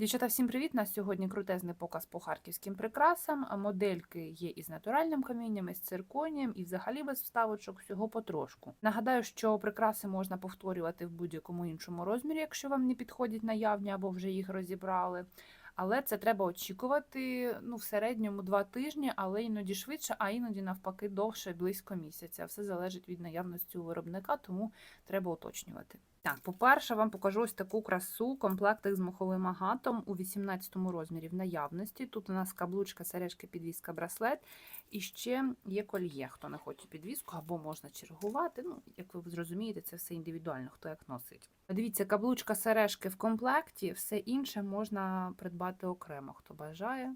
Дівчата, всім привіт! Нас сьогодні крутезний показ по харківським прикрасам. Модельки є із натуральним камінням, із цирконієм і взагалі без вставочок, всього потрошку. Нагадаю, що прикраси можна повторювати в будь-якому іншому розмірі, якщо вам не підходять наявні або вже їх розібрали. Але це треба очікувати ну, в середньому два тижні, але іноді швидше, а іноді навпаки довше, близько місяця. Все залежить від наявності у виробника, тому треба уточнювати. Так, по-перше, вам покажу ось таку красу, комплектик з моховим агатом у 18 розмірі в наявності. Тут у нас каблучка, сережки, підвіска, браслет. І ще є кольє, хто не хоче підвіску, або можна чергувати. Ну, як ви зрозумієте, це все індивідуально, хто як носить. Дивіться, каблучка, сережки в комплекті, все інше можна придбати окремо, хто бажає.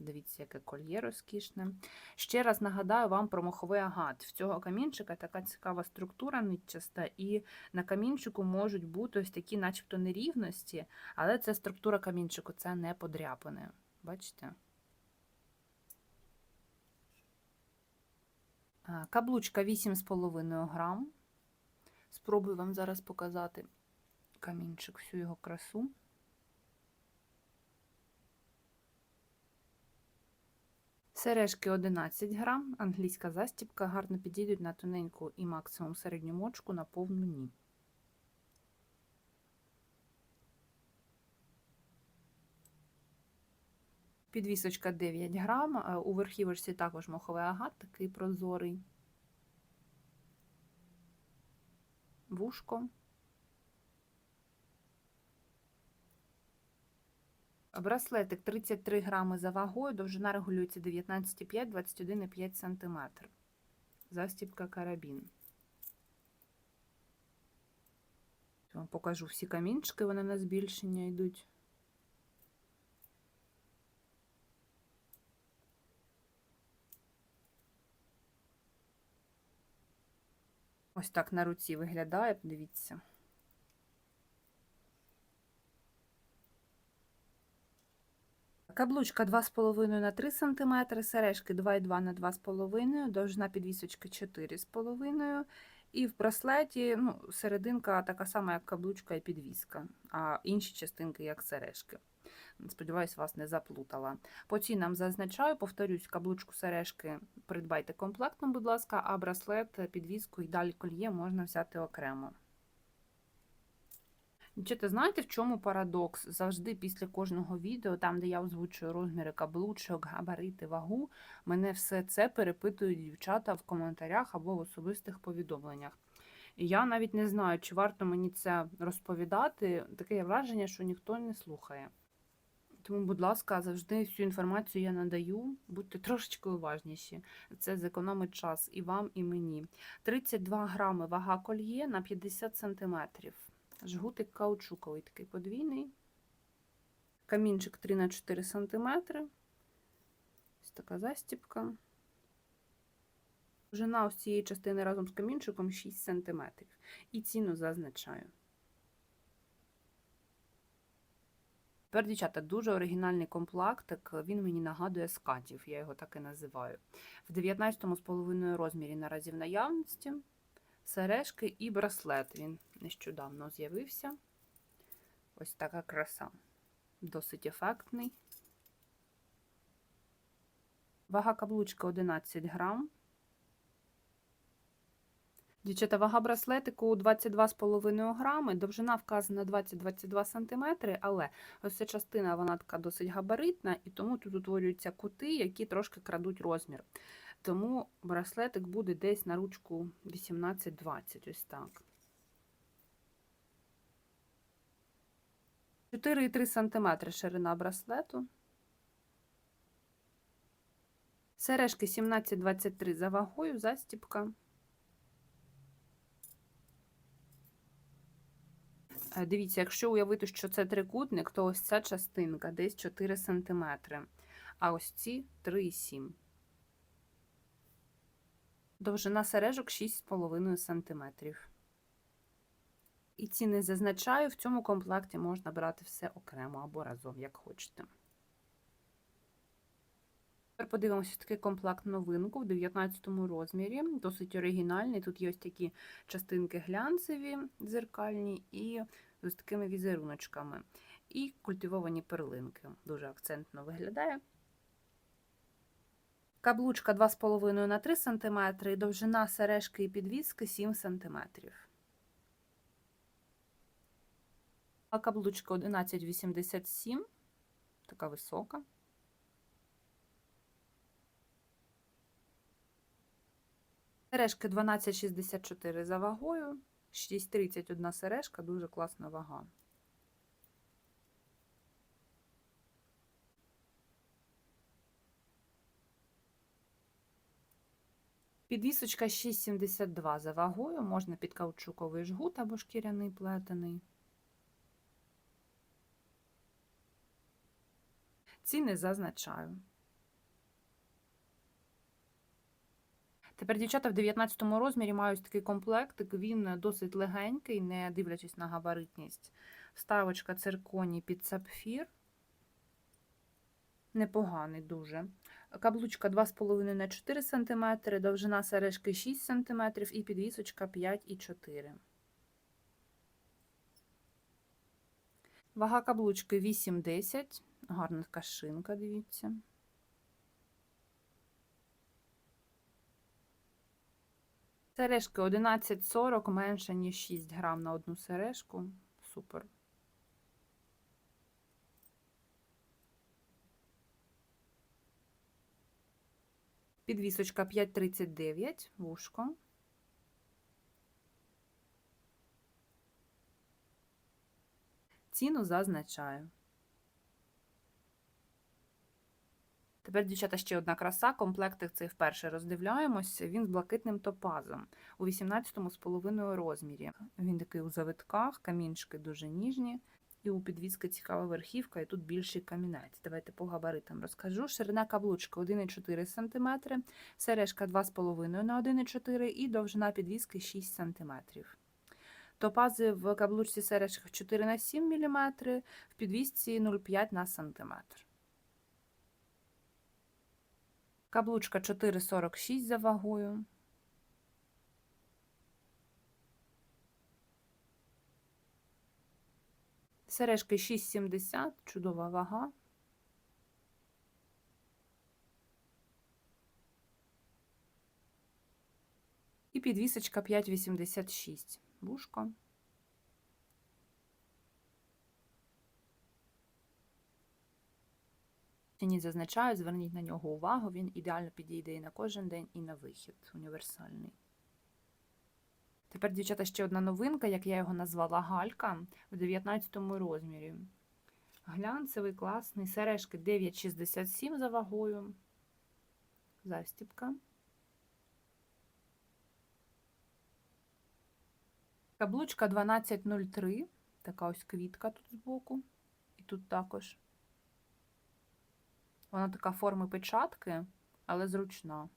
Дивіться, яке кольє розкішне. Ще раз нагадаю вам про моховий агат. В цього камінчика така цікава структура нитчаста, і на камінчику можуть бути ось такі, начебто, нерівності, але це структура камінчику, це не подряпане. Бачите? Каблучка 8,5 грам. Спробую вам зараз показати камінчик, всю його красу. Сережки 11 грам, англійська застібка, гарно підійдуть на тоненьку і максимум середню мочку на повну ні. Підвісочка 9 грам, е, у верхівочці також моховий агат, такий прозорий. Вушко. Браслетик 33 грами за вагою, довжина регулюється 19,5-21,5 см. Застібка карабін. Вам покажу всі камінчики, вони на збільшення йдуть. Ось так на руці виглядає, подивіться. Каблучка 2,5 на 3 см, сережки 2,2 на 2,5 довжина підвісочки 4,5 і в браслеті ну, серединка така сама, як каблучка і підвіска, а інші частинки, як сережки. Сподіваюсь, вас не заплутала. По цінам зазначаю, повторюсь, каблучку сережки придбайте комплектно, будь ласка, а браслет, підвіску і далі кольє можна взяти окремо. Дівчата, знаєте, в чому парадокс? Завжди після кожного відео, там, де я озвучую розміри каблучок, габарити, вагу, мене все це перепитують дівчата в коментарях або в особистих повідомленнях. І я навіть не знаю, чи варто мені це розповідати. Таке враження, що ніхто не слухає. Тому, будь ласка, завжди всю інформацію я надаю, будьте трошечки уважніші. Це зекономить час і вам, і мені. 32 грами вага кольє на 50 сантиметрів. Жгутик каучуковий такий подвійний. Камінчик 3 на 4 см. Ось така застіпка. Довжина ось цієї частини разом з камінчиком 6 см. І ціну зазначаю. Тепер, дівчата, дуже оригінальний комплектик. Він мені нагадує скатів, я його так і називаю. В 19,5 розмірі наразі в наявності сережки і браслет. Він нещодавно з'явився. Ось така краса. Досить ефектний. Вага каблучка 11 грам. Дівчата, вага браслетику 22,5 грами, довжина вказана 20-22 см, але ось ця частина вона така досить габаритна, і тому тут утворюються кути, які трошки крадуть розмір. Тому браслетик буде десь на ручку 18-20, ось так. 4,3 см ширина браслету. Сережки 17-23 за вагою, застіпка. Е, дивіться, якщо уявити, що це трикутник, то ось ця частинка десь 4 см, а ось ці 3,7 Довжина сережок 6,5 см. І ціни зазначаю, в цьому комплекті можна брати все окремо або разом, як хочете. Тепер подивимося такий комплект новинку в 19 розмірі, досить оригінальний. Тут є ось такі частинки глянцеві, дзеркальні і з такими візеруночками. і культивовані перлинки. Дуже акцентно виглядає. Каблучка 2,5 на 3 см і довжина сережки і підвіски 7 см. А каблучка 11,87, така висока. Сережки 12,64 за вагою, 6,31 сережка, дуже класна вага. Підвісочка 6,72 за вагою, можна під каучуковий жгут або шкіряний плетений. Ціни зазначаю. Тепер дівчата в 19 розмірі мають такий комплектик, він досить легенький, не дивлячись на габаритність. Вставочка цирконі під сапфір. Непоганий дуже. Каблучка 2,5 на 4 см, довжина сережки 6 см і підвісочка 5,4 Вага каблучки 8,10 Гарна така шинка, дивіться. Сережки 11,40 менше, ніж 6 грам на одну сережку. Супер. Підвісочка 5,39, вушко. Ціну зазначаю. Тепер, дівчата, ще одна краса. Комплектик цей вперше роздивляємось. Він з блакитним топазом у 18,5 розмірі. Він такий у завитках, камінчики дуже ніжні. І у підвіски цікава верхівка, і тут більший камінець. Давайте по габаритам розкажу. Ширина каблучка 1,4 см, сережка 2,5 на 1,4 і довжина підвіски 6 см. Топази в каблучці сережках 4 на 7 мм, в підвісці 0,5 на см. Каблучка 4,46 за вагою. Сережки 6,70, чудова вага. І підвісочка 5,86. Вушко. Ціні зазначаю, зверніть на нього увагу, він ідеально підійде і на кожен день, і на вихід. Універсальний. Тепер, дівчата, ще одна новинка, як я його назвала галька в 19 розмірі. Глянцевий, класний, сережки 9,67 за вагою. Застіпка. Каблучка 12,03. Така ось квітка тут збоку. І тут також. Вона така форми печатки, але зручна.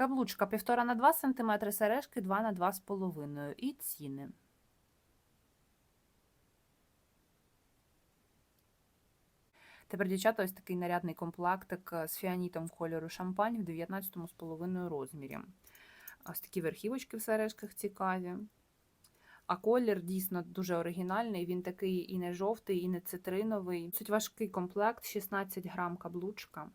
Каблучка 1,5 на 2 см, сережки 2 на 2,5 і ціни. Тепер, дівчата, ось такий нарядний комплектик з фіанітом кольору шампань в 19,5 розмірі. Ось такі верхівочки в сережках цікаві. А колір дійсно дуже оригінальний, він такий і не жовтий, і не цитриновий. Досить важкий комплект, 16 грам каблучка.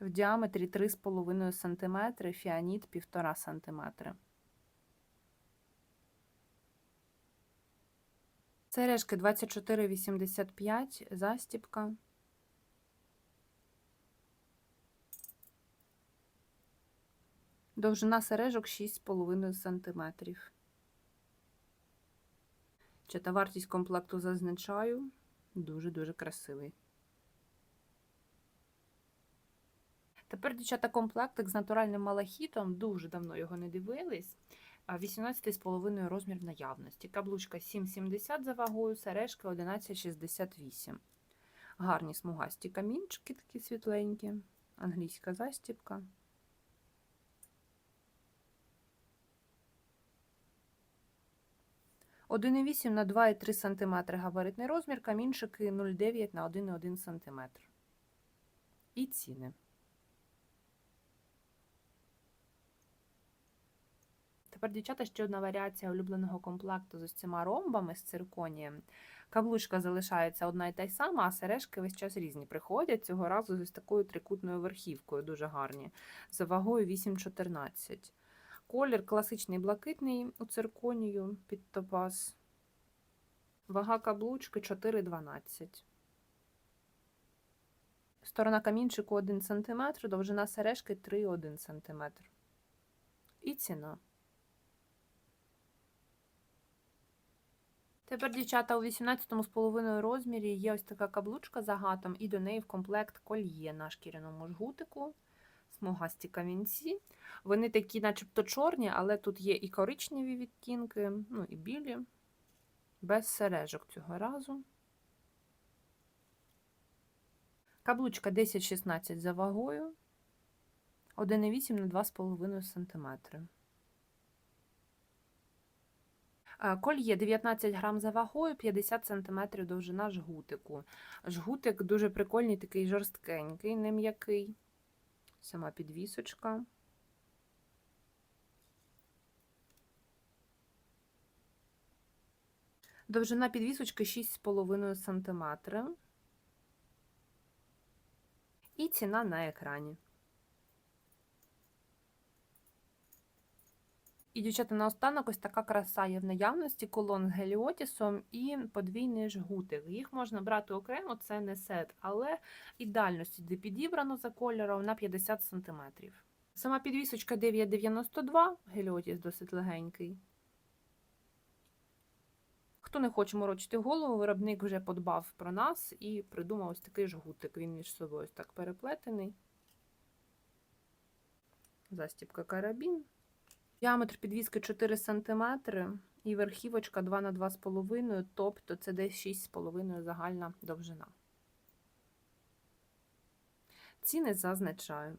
В діаметрі 3,5 см, фіаніт 1,5 см. Сережки 24,85, застіпка. Довжина сережок 6,5 см. Чи та вартість комплекту зазначаю. Дуже-дуже красивий. Тепер, дівчата, комплектик з натуральним малахітом, дуже давно його не дивились. 18,5 розмір наявності. Каблучка 7,70 за вагою, сережки 11,68. Гарні смугасті камінчики, такі світленькі, англійська застіпка. Один 1,8 на 2,3 см габаритний розмір, камінчики 0,9 на 1,1 см. І ціни. Тепер, дівчата, ще одна варіація улюбленого комплекту з ось цими ромбами з цирконієм. Каблучка залишається одна і та й сама, а сережки весь час різні приходять. Цього разу з ось такою трикутною верхівкою, дуже гарні, за вагою 8,14. Колір класичний блакитний у цирконію під топаз. Вага каблучки 4,12. Сторона камінчику 1 см, довжина сережки 3,1 см. І ціна. Тепер, дівчата, у 18,5 розмірі є ось така каблучка з агатом, і до неї в комплект кольє на шкіряному жгутику, смугасті камінці. Вони такі, начебто, чорні, але тут є і коричневі відтінки, ну і білі, без сережок цього разу. Каблучка 10-16 за вагою, 1,8 на 2,5 см. Е, Кольє 19 грам за вагою, 50 см довжина жгутику. Жгутик дуже прикольний, такий жорсткенький, не м'який. Сама підвісочка. Довжина підвісочки 6,5 см. І ціна на екрані. І, дівчата, наостанок ось така краса є в наявності колон з геліотісом і подвійний жгутик. Їх можна брати окремо, це не сет, але ідеально сюди підібрано за кольором на 50 см. Сама підвісочка 9,92, геліотіс досить легенький. Хто не хоче морочити голову, виробник вже подбав про нас і придумав ось такий жгутик. Він між собою ось так переплетений. Застібка карабін. Діаметр підвіски 4 см і верхівочка 2 на 2,5 тобто це десь 6,5 загальна довжина. Ціни зазначаю.